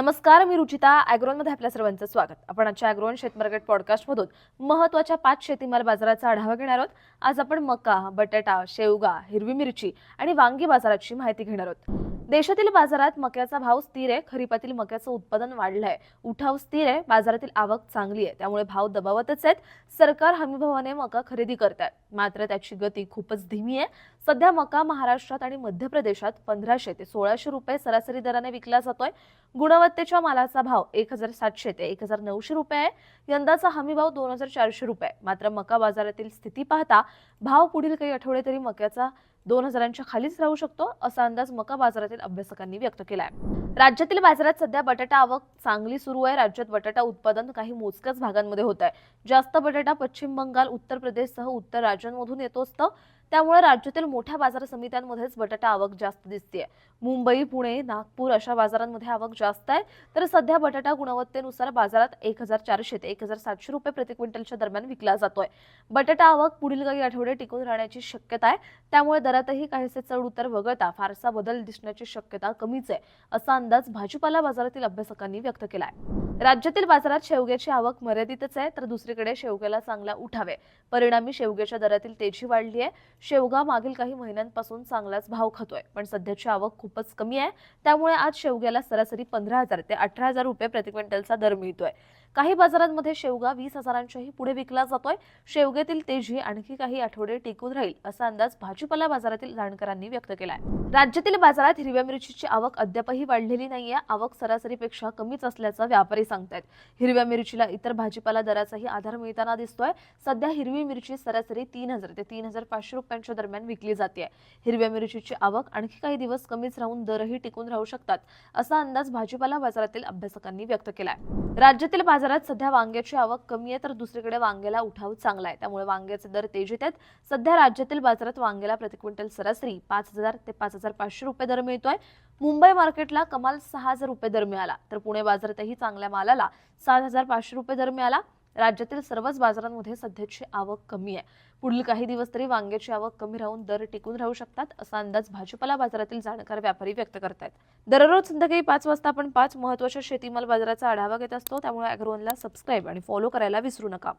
नमस्कार मी रुचिता ॲग्रोनमध्ये आपल्या सर्वांचं स्वागत. आपण आजच्या ॲग्रोन शेतमार्केट पॉडकास्टमधून महत्त्वाच्या पाच शेतीमाल बाजाराचा आढावा घेणार आहोत. आज आपण मका बटाटा शेवगा हिरवी मिरची आणि वांगी बाजाराची माहिती घेणार आहोत. देशातील बाजारात मक्याचा भाव स्थिर आहे. खरीपातील मक्याचं उत्पादन वाढलं आहे उठाव स्थिर आहे. बाजारातील आवक चांगली आहे. त्यामुळे भाव दबावतच आहेत. सरकार हमीभावाने मका खरेदी करत आहे मात्र त्याची गती खूपच धीमी आहे. सध्या मका महाराष्ट्रात आणि मध्य प्रदेशात पंधराशे ते सोळाशे रुपये सरासरी दराने विकला जातोय. गुणवत्तेच्या मालाचा भाव एक हजार सातशे ते एक हजार नऊशे रुपये आहे. यंदाचा हमी भाव दोन हजार चारशे रुपये आहे. मात्र मका बाजारातील स्थिती पाहता भाव पुढील काही आठवडे तरी मक्याचा दोन हजारांच्या खालीच राहू शकतो असा अंदाज मका बाजारातील अभ्यासकांनी व्यक्त केला आहे राज्यातील बाजारात सध्या बटाटा आवक चांगली सुरू आहे. राज्यात बटाटा उत्पादन काही मोजक्याच भागांमध्ये होत आहे जास्त बटाटा पश्चिम बंगाल उत्तर प्रदेशसह उत्तर राज्यांमधून येतो असतं. त्यामुळे राज्यातील मोठ्या बाजार समित्यांमध्येच बटाटा आवक जास्त दिसते मुंबई पुणे नागपूर अशा बाजारांमध्ये आवक जास्त आहे. तर सध्या बटाटा गुणवत्तेनुसार बाजारात एक हजार चारशे ते एक हजार सातशे रुपये प्रति क्विंटलच्या दरम्यान विकला जातोय. बटाटा आवक पुढील काही आठवडे टिकून राहण्याची शक्यता आहे. त्यामुळे दरातही काहीसे चढ उतर वगळता फारसा बदल दिसण्याची शक्यता कमीच आहे असा अंदाज भाजीपाला बाजारातील अभ्यासकांनी व्यक्त केला आहे राज्यातील बाजारात शेवग्याची आवक मर्यादितच आहे तर दुसरीकडे शेवग्याला चांगला उठावे. परिणामी शेवग्याच्या दरातील तेजी वाढली आहे शेवगा मागील काही महिन्यांपासून चांगलाच भाव खातोय पण सध्याची आवक खूपच कमी आहे. त्यामुळे आज शेवग्याला सरासरी पंधरा हजार ते अठरा हजार रुपये प्रति क्विंटलचा दर मिळतोय. काही बाजारांमध्ये शेवगा वीस हजारांच्याही पुढे विकला जातोय. शेवग्यातील तेजी आणखी काही आठवडे टिकून राहील असा अंदाज भाजीपाला बाजारातील जाणकारांनी व्यक्त केलाय. राज्यातील बाजारात हिरव्या मिरचीची आवक अद्यापही वाढलेली नाहीये. आवक सरासरीपेक्षा कमीच असल्याचं व्यापारी सांगतायत. हिरव्या मिरचीला इतर भाजीपाला दराचाही आधार मिळताना दिसतोय. सध्या हिरवी मिरची सरासरी तीन हजार ते तीन हजार पाचशे रुपयांच्या दरम्यान विकली जाते हिरव्या मिरचीची आवक आणखी काही दिवस कमीच राहून दरही टिकून राहू शकतात असा अंदाज भाजीपाला बाजारातील अभ्यासकांनी व्यक्त केलाय. राज्यातील बाजारात सध्या वांग्याची आवक कमी आहे तर दुसरीकडे वांग्याला उठाव चांगला आहे. त्यामुळे वांग्याचे दर तेजीत आहेत. सध्या राज्यातील बाजारात वांग्याला प्रति क्विंटल सरासरी पाच हजार ते पाच हजार पाचशे रुपये दर मिळतोय. मुंबई मार्केटला कमाल सहा हजार रुपये दर मिळाला तर पुणे बाजारातही चांगल्या मालाला सात हजार पाचशे रुपये दर मिळाला. राज्यातील सर्वच बाजारांमध्ये सध्याची आवक कमी आहे. पुढील काही दिवस तरी वांग्याची आवक कमी राहून दर टिकून राहू शकतात असा अंदाज भाजीपाला बाजारातील जाणकार व्यापारी व्यक्त करतात दररोज संध्याकाळी पाच वाजता आपण पाच महत्त्वाच्या शेतीमाल बाजाराचा आढावा घेत असतो त्यामुळे अॅग्रोनला सबस्क्राईब आणि फॉलो करायला विसरू नका.